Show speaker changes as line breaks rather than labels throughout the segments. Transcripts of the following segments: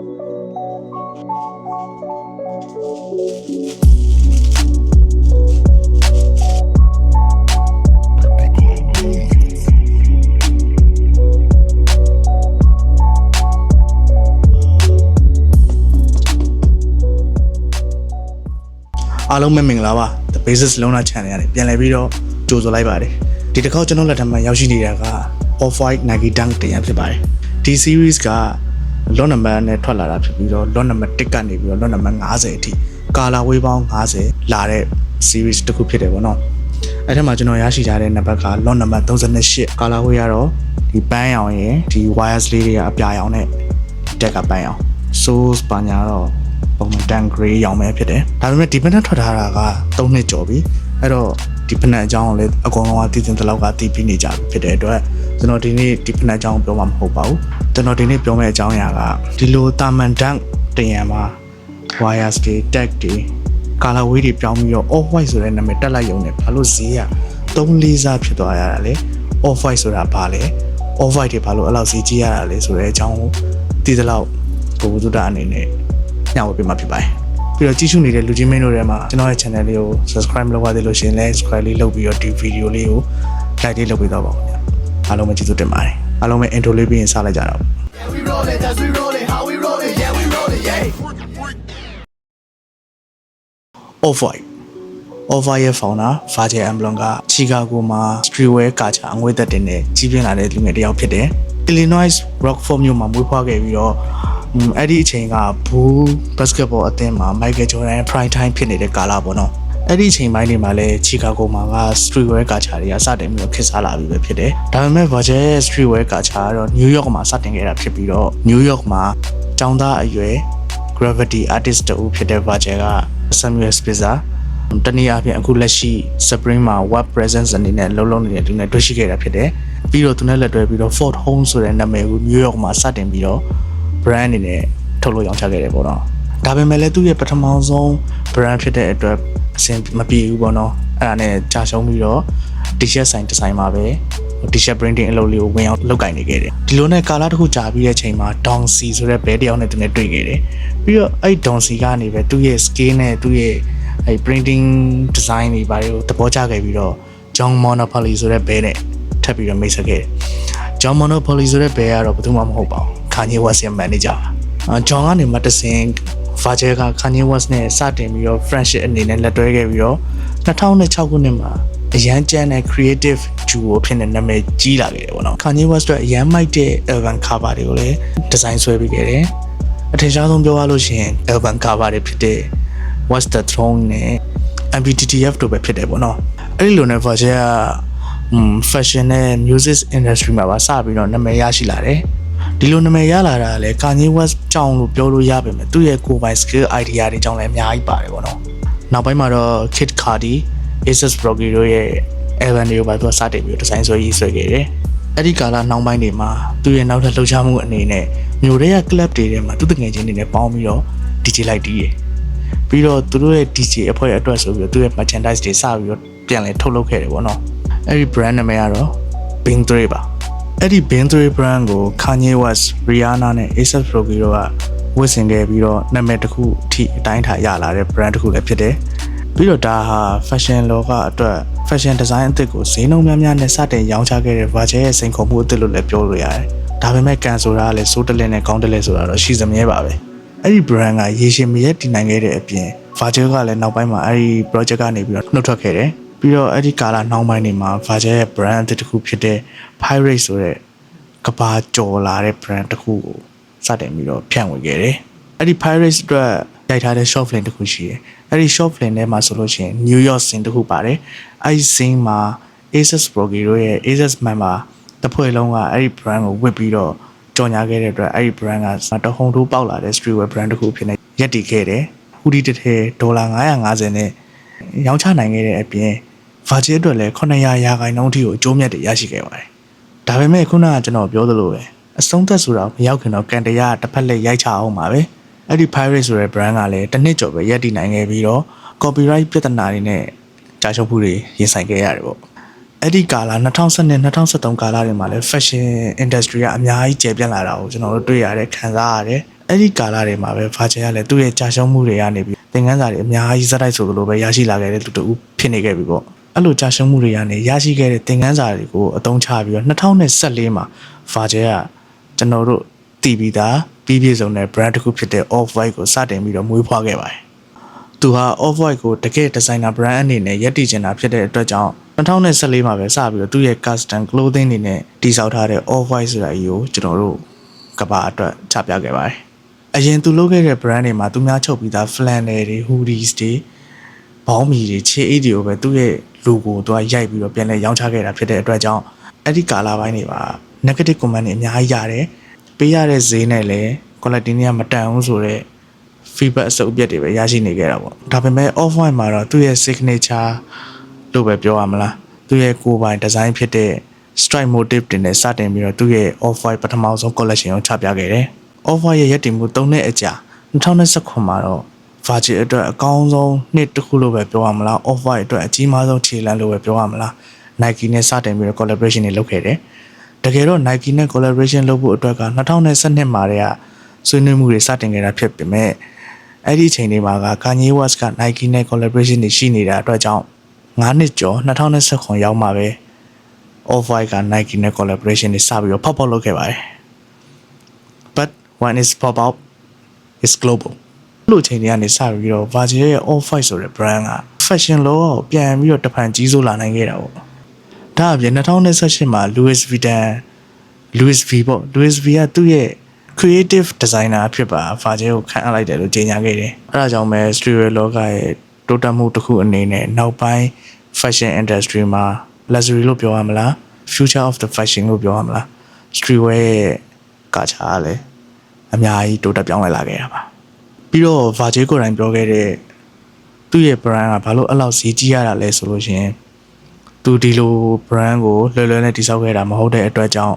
အားလုံးပဲမင်္ဂလာပါ The Basis Loner Channel ကနေပြန်လည်ပြီးတော့ကြိုဆိုလိုက်ပါတယ်ဒီတစ်ခေါက်ကျွန်တော်လက်ထက်မှာရောက်ရှိနေတာက Off-White Nike Dunk တင်ရဖြစ်ပါတယ်ဒီ series က lot number နဲ့ထွက်လာတာဖြစ်ပြီးတော့ lot number 1ကနေပြီးတော့ lot number 50အထိကာလာဝေးပေါင်း50လာတဲ့ series တစ်ခုဖြစ်တယ်ပေါ့နော်အဲ့ထက်မှာကျွန်တော်ရရှိထားတဲ့နံပါတ်က lot number 38ကာလာဝေးရတော့ဒီပန်းရောင်ရယ်ဒီ wires လေးတွေကအပြာရောင်နဲ့တက်ကပန်းရောင် source ပါညာတော့ပုံမှန် tan gray ရောင်ပဲဖြစ်တယ်ဒါပေမဲ့ဒီဖက်နဲ့ထွက်ထားတာက3နှစ်ကျော်ပြီအဲ့တော့ဒီဖက်နဲ့အကြောင်းကိုလည်းအကုန်လုံးကတည်တင်တဲ့လောက်ကတည်ပြီးနေကြပြီဖြစ်တဲ့အတွက် ကျွန်တော်ဒီနေ့ဒီဖက်နဲ့အကြောင်းကိုပြောမှာမဟုတ်ပါဘူးကျွန်တော်ဒီနေ့ပြောမယ့်အကြောင်းအရာကဒီလိုတာမန်တန်တင်ရမှာ wires တွေ tag တွေ color way တွေပြောင်းပြီးတော့ off white ဆိုတဲ့နာမည်တက်လိုက်ရုံနဲ့ဘာလို့ဈေးက3လေးစားဖြစ်သွားရတာလဲ off white ဆိုတာဘာလဲ off white တွေဘာလို့အဲ့လောက်ဈေးကြီးရတာလဲဆိုတဲ့အကြောင်းကိုသိသလောက်ဘုဘုဒ္ဓအနေနဲ့ညှောက်ပေးမှာဖြစ်ပါတယ်ပြီးတော့ကြည့်ရှုနေတဲ့လူချင်းမင်းတို့ထဲမှာကျွန်တော်ရဲ့ channel လေးကို subscribe မလုပ်ရသေးလို့ရှိရင်လည်း subscribe လေးလုပ်ပြီးတော့ဒီ video လေးကို like လေးလုပ်ပေးတော့ပါဦးခင်ဗျာ အားလုံးပဲကျေးဇူးတင်ပါတယ်အားလုံးပဲ intro လေးပြီးရင်စလိုက်ကြတော့
Yeah, we roll it, that's we roll it, how we roll it, yeah, we roll it, yeah.
off white off white ရဲ့ founder Virgil Abloh က Chicago မှာ streetwear ကာချာအငွေသက်တင်တဲ့ကြီးပြင်းလာတဲ့လူငယ်တစ်ယောက်ဖြစ်တယ် Illinois Rockford မြို့မှာမွေးဖွားခဲ့ပြီးတော့อืมအဲ့ဒီအချိန်က Bull basketball အသင်းမှာ Michael Jordan prime time ဖြစ်နေတဲ့ကာလပေါ့နော် အဲ့ဒီအချိန်ပိုင်းတွေမှာလည်း Chicago မှာက streetwear ကာချာတွေကစတင်ပြီးတော့ခေတ်စားလာပြီပဲဖြစ်တယ်ဒါပေမဲ့ Virgil ရဲ့ streetwear ကာချာကတော့ New York မှာစတင်ခဲ့တာဖြစ်ပြီးတော့ New York မှာကျောင်းသားအရွယ် gravity artist တူဖြစ်တဲ့ Virgil က Samuel Spitzer တနည်းအားဖြင့်အခုလက်ရှိ Spring မှာ web presence အနေနဲ့လုံးလုံးနေတဲ့သူနဲ့တွေ့ရှိခဲ့တာဖြစ်တယ်။ပြီးတော့သူနဲ့လက်တွဲပြီးတော့ Fort Home ဆိုတဲ့နာမည်ကို New York မှာစတင်ပြီးတော့ brand အနေနဲ့ထုတ်လို့ရောင်းချခဲ့တယ်ပေါ့နော်။ဒါပေမဲ့လည်းသူ့ရဲ့ပထမဆုံး brand ဖြစ်တဲ့အတွက် အဆင်မပြေဘူးပေါ့နော်။အဲ့ဒါနဲ့ကြာရှုံးပြီးတော့ t-shirt ဆိုင်ဒီဇိုင်းမှာပဲ t-shirt printing အလုပ်လေးကိုဝင်အောင်လုပ်ကင်နေခဲ့တယ်ဒီလိုနဲ့ကာလာတစ်ခုကြာပြီးတဲ့အချိန်မှာ Don C ဆိုတဲ့ဘဲတစ်ယောက်နဲ့သူနဲ့တွေ့ခဲ့တယ်ပြီးတော့အဲ့ Don C ကနေပဲသူ့ရဲ့ scale နဲ့သူ့ရဲ့အဲ့ printing design တွေဘာတွေကိုသဘောကျခဲ့ပြီးတော့ John Monopoly ဆိုတဲ့ဘဲနဲ့ထပ်ပြီးတော့မိတ်ဆက်ခဲ့တယ် John Monopoly ဆိုတဲ့ဘဲကတော့ဘယ်သူမှမဟုတ်ပါဘူး Kanye West ရဲ့ manager ပါအာ John ကနေမှတစ်ဆင့် Virgil က Kanye West နဲ့စတင်ပြီးတော့ friendship အနေနဲ့လက်တွဲခဲ့ပြီးတော့2006ခုနှစ်မှာအရန်ကျန်တဲ့ creative duo ဖြစ်တဲ့နာမည်ကြီးလာခဲ့တယ်ပေါ့နော် Kanye West အတွက်အရန်မိုက်တဲ့ album cover တွေကိုလည်း design ဆွဲပေးခဲ့တယ်အထင်ရှားဆုံးပြောရလို့ရှိရင် album cover တွေဖြစ်တဲ့ What's the Throne နဲ့ MBTTF တို့ပဲဖြစ်တယ်ပေါ့နော်အဲ့ဒီလိုနဲ့ Virgil က um fashion နဲ့ music industry မှာပါစပြီးတော့နာမည်ရရှိလာတယ်ဒီလိုနာမည်ရလာတာကလည်း Kanye West ကြောင့်လို့ပြောလို့ရပါမယ်သူ့ရဲ့ကိုယ်ပိုင် skill idea တွေကြောင့်လည်းအများကြီးပါတယ်ပေါ့နော်နောက်ပိုင်းမှာတော့ Kid Cudi Aces Rocky တို့ရဲ့ Evan တွေကိုပါသူကစတင်ပြီးဒီဇိုင်းဆွဲရေးဆွဲခဲ့တယ်အဲ့ဒီကာလနောက်ပိုင်းတွေမှာသူ့ရဲ့နောက်ထပ်လှုပ်ရှားမှုအနေနဲ့မြို့တွေက club တွေထဲမှာသူတငယ်ချင်းတွေနဲ့ပေါင်းပြီးတော့ DJ လိုက်တီးတယ်ပြီးတော့သူတို့ရဲ့ DJ အဖွဲ့အတွက်ဆိုပြီးတော့သူ့ရဲ့ merchandise တွေစပြီးတော့ပြန်လဲထုတ်လုပ်ခဲ့တယ်ပေါ့နော်အဲ့ဒီ brand နာမည်ကတော့ Bing 3ပါ အဲ့ဒီ Bing 3 brand ကို Kanye West, Rihanna နဲ့ A$AP Rocky တို့ကဝတ်ဆင်ခဲ့ပြီးတော့နာမည်တစ်ခုအထိအတိုင်းထားရလာတဲ့ brand တစ်ခုလည်းဖြစ်တယ်ပြီးတော့ဒါဟာ fashion လောကအတွက် fashion design အသစ်ကိုဈေးနှုန်းများများနဲ့စတင်ရောင်းချခဲ့တဲ့ Virgil ရဲ့စိန်ခေါ်မှုအသစ်လို့လည်းပြောလို့ရတယ်ဒါပေမဲ့ကန်ဆိုတာကလည်းစိုးတလင်းနဲ့ကောင်းတလဲဆိုတာတော့ရှိစမြဲပါပဲအဲ့ဒီ brand ကရေရှည်မရက်တည်နိုင်ခဲ့တဲ့အပြင် Virgil ကလည်းနောက်ပိုင်းမှာအဲ့ဒီ project ကနေပြီးတော့နှုတ်ထွက်ခဲ့တယ် ပြီးတော့အဲ့ဒီကာလနောက်ပိုင်းတွေမှာ Virgil ရဲ့ brand အသစ်တစ်ခုဖြစ်တဲ့ Pirate ဆိုတဲ့ကဘာကျော်လာတဲ့ brand တစ်ခုကိုစတင်ပြီးတော့ဖြန့်ဝေခဲ့တယ်အဲ့ဒီ Pirates အတွက်ရိုက်ထားတဲ့ short film တစ်ခုရှိတယ်အဲ့ဒီ short film ထဲမှာဆိုလို့ရှိရင် New York scene တစ်ခုပါတယ်အဲ့ဒီ scene မှာ Aces Rocky တို့ရဲ့ Aces member တစ်ဖွဲ့လုံးကအဲ့ဒီ brand ကိုဝစ်ပြီးတော့ကြော်ညာခဲ့တဲ့အတွက်အဲ့ဒီ brand ကတဟုန်ထိုးပေါက်လာတဲ့ streetwear brand တစ်ခုဖြစ်နေရက်တည်ခဲ့တယ်ဟူဒီတစ်ထည်ဒေါ်လာ950နဲ့ရောင်းချနိုင်ခဲ့တဲ့အပြင် Virgil အတွက်လည်း900ရာခိုင်နှုန်းထိကိုအကျိုးမြတ်တွေရရှိခဲ့ပါတယ်ဒါပေမဲ့ခုနကကျွန်တော်ပြောသလိုပဲအဆုံးသက်ဆိုတာမရောက်ခင်တော့ကန်တရားတစ်ဖက်လက်ရိုက်ချအောင်ပါပဲအဲ့ဒီ Pirate ဆိုတဲ့ brand ကလည်းတစ်နှစ်ကျော်ပဲရက်တည်နိုင်ခဲ့ပြီးတော့ copyright ပြဿနာတွေနဲ့ကြာရှုပ်မှုတွေရင်ဆိုင်ခဲ့ရတယ်ပေါ့အဲ့ဒီကာလ2012 2013ကာလတွေမှာလည်း fashion industry ကအများကြီးကျယ်ပြန့်လာတာကိုကျွန်တော်တို့တွေ့ရတယ်ခံစားရတယ်အဲ့ဒီကာလတွေမှာပဲဗာဂျယ်ကလည်းသူ့ရဲ့ကြာရှုံးမှုတွေကနေပြီးသင်ခန်းစာတွေအများကြီးစတိုက်ဆိုလိုပဲရရှိလာခဲ့တဲ့လူတူဖြစ်နေခဲ့ပြီပေါ့ အဲ့လိုကြာရှုံးမှုတွေကနေရရှိခဲ့တဲ့သင်ခန်းစာတွေကိုအသုံးချပြီးတော့2014မှာဗာဂျယ်ကကျွန်တော်တို့တည်ပြီးသားပြီးပြည့်စုံတဲ့ brand တစ်ခုဖြစ်တဲ့ Off White ကိုစတင်ပြီးတော့မွေးဖွားခဲ့ပါတယ်သူဟာ Off White ကိုတကယ် designer brand အနေနဲ့ယက်တည်ချင်တာဖြစ်တဲ့အတွက်ကြောင့်2014မှာပဲစပြီးတော့သူ့ရဲ့ custom clothing တွေနဲ့တည်ဆောက်ထားတဲ့ Off White ဆိုတာကြီးကိုကျွန်တော်တို့ကဘာအတွက်ချပြခဲ့ပါတယ်။အရင်သူလုပ်ခဲ့တဲ့ brand တွေမှာသူများချုပ်ပြီးသား flannel တွေ hoodies တွေဘောင်းမီတွေခြေအိတ်တွေကိုပဲသူ့ရဲ့ logo သူကရိုက်ပြီးတော့ပြန်လဲရောင်းချခဲ့တာဖြစ်တဲ့အတွက်ကြောင့်အဲ့ဒီကာလာပိုင်းတွေမှာ negative comment တွေအများကြီးရတယ်။ပေးရတဲ့ဈေးနဲ့လည်း quality တွေကမတန်ဘူးဆိုတော့ feedback အစုပ်အပြက်တွေပဲရရှိနေခဲ့တာပေါ့ဒါပေမဲ့ off white မှာတော့သူ့ရဲ့ signature လို့ပဲပြောရမလားသူ့ရဲ့ကိုယ်ပိုင် design ဖြစ်တဲ့ strike motif တွေနဲ့စတင်ပြီးတော့သူ့ရဲ့ off white ပထမဆုံး collection ကိုချပြခဲ့တယ် off white ရဲ့ရည်တည်မှု၃နှစ်အကြာ2019မှာတော့ Virgil အတွက်အကောင်းဆုံးနှစ်တစ်ခုလို့ပဲပြောရမလား off white အတွက်အကြီးမားဆုံးခြေလှမ်းလို့ပဲပြောရမလား Nike နဲ့စတင်ပြီးတော့ collaboration တွေလုပ်ခဲ့တယ်တကယ်တော့ Nike နဲ့ collaboration လုပ်ဖို့အတွက်က2012မှာတည်းကဆွေးနွေးမှုတွေစတင်ခဲ့တာဖြစ်ပေမဲ့အဲ့ဒီအချိန်တွေမှာက Kanye West က Nike နဲ့ collaboration တွေရှိနေတာအတွက်ကြောင့်9နှစ်ကျော်2019ရောက်မှာပဲ Off-White က Nike နဲ့ collaboration တွေစပြီးတော့ဖောက်ဖောက်လုပ်ခဲ့ပါတယ် but when is pop up is global လို့အချိန်တွေကနေစပြီးတော့ Virgil ရဲ့ Off-White ဆိုတဲ့ brand က fashion လောကကိုပြန်ပြီးတော့တဖန်ကြီးစိုးလာနိုင်ခဲ့တာပေါ့ဒါအပြင်2018မှာ Louis Vuitton Louis V ပေါ့ Louis V ကသူ့ရဲ့ creative designer အဖြစ်ပါ Virgil ကိုခန့်အပ်လိုက်တယ်လို့ကြေညာခဲ့တယ်အဲဒါကြောင့်ပဲ streetwear လောကရဲ့တိုးတက်မှုတစ်ခုအနေနဲ့နောက်ပိုင်း fashion industry မှာ luxury လို့ပြောရမလား future of the fashion လို့ပြောရမလား streetwear ရဲ့ကာချာကလည်းအများကြီးတိုးတက်ပြောင်းလဲလာခဲ့တာပါ ပြီးတော့ Virgil ကိုယ်တိုင်ပြောခဲ့တဲ့သူ့ရဲ့ brand ကဘာလို့အဲ့လောက်ဈေးကြီးရတာလဲဆိုလို့ရှရင်သူဒီလို brand ကိုလွယ်လွယ်နဲ့တိစောက်ခဲ့တာမဟုတ်တဲ့အတွက်ကြောင့်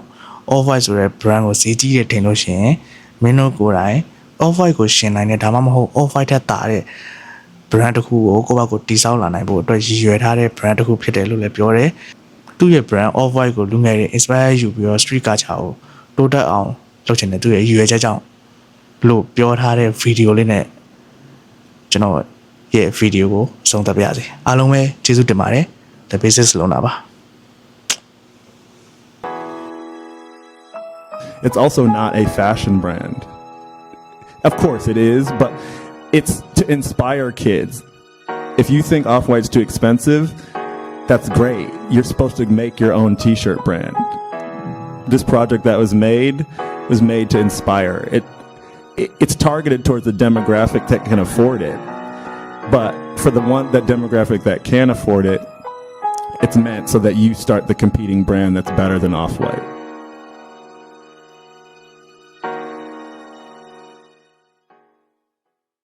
off white ဆိုတဲ့ brand ကိုဈေးကြီးတယ်ထင်လို့ရှရင်မင်းတို့ကိုယ်တိုင် off white ကိုရှင်နိုင်တယ်ဒါမှမဟုတ် off white ထက်တာတဲ့ brand တစ်ခုကိုကိုယ့်ဘက်ကိုတိစောက်လာနိုင်ဖို့အတွက်ရည်ရွယ်ထားတဲ့ brand တစ်ခုဖြစ်တယ်လို့လည်းပြောတယ်သူ့ရဲ့ brand off white ကိုလူငယ်တွေ inspire ယူပြီးတော့ street culture ကိုတိုးတက်အောင်လုပ်ချင်တယ်သူ့ရဲ့ရည်ရွယ်ချက်ကြောင့် လို့ပြောထားတဲ့ video လေးနဲ့ကျွန်တော်ရဲ့ video ကိုဆုံးသက်ပါရစေအားလုံးပဲကျေးဇူးတင်ပါတယ် the basis လုံးတာပါ
It's also not a fashion brand. Of course it is, but it's to inspire kids. If you think Off White's too expensive, that's great. You're supposed to make your own t shirt brand. This project that was made was made to inspire. It, it it's targeted towards the demographic that can afford it. But for the one that demographic that can afford it, it's meant so that you start the competing brand that's better than Off White.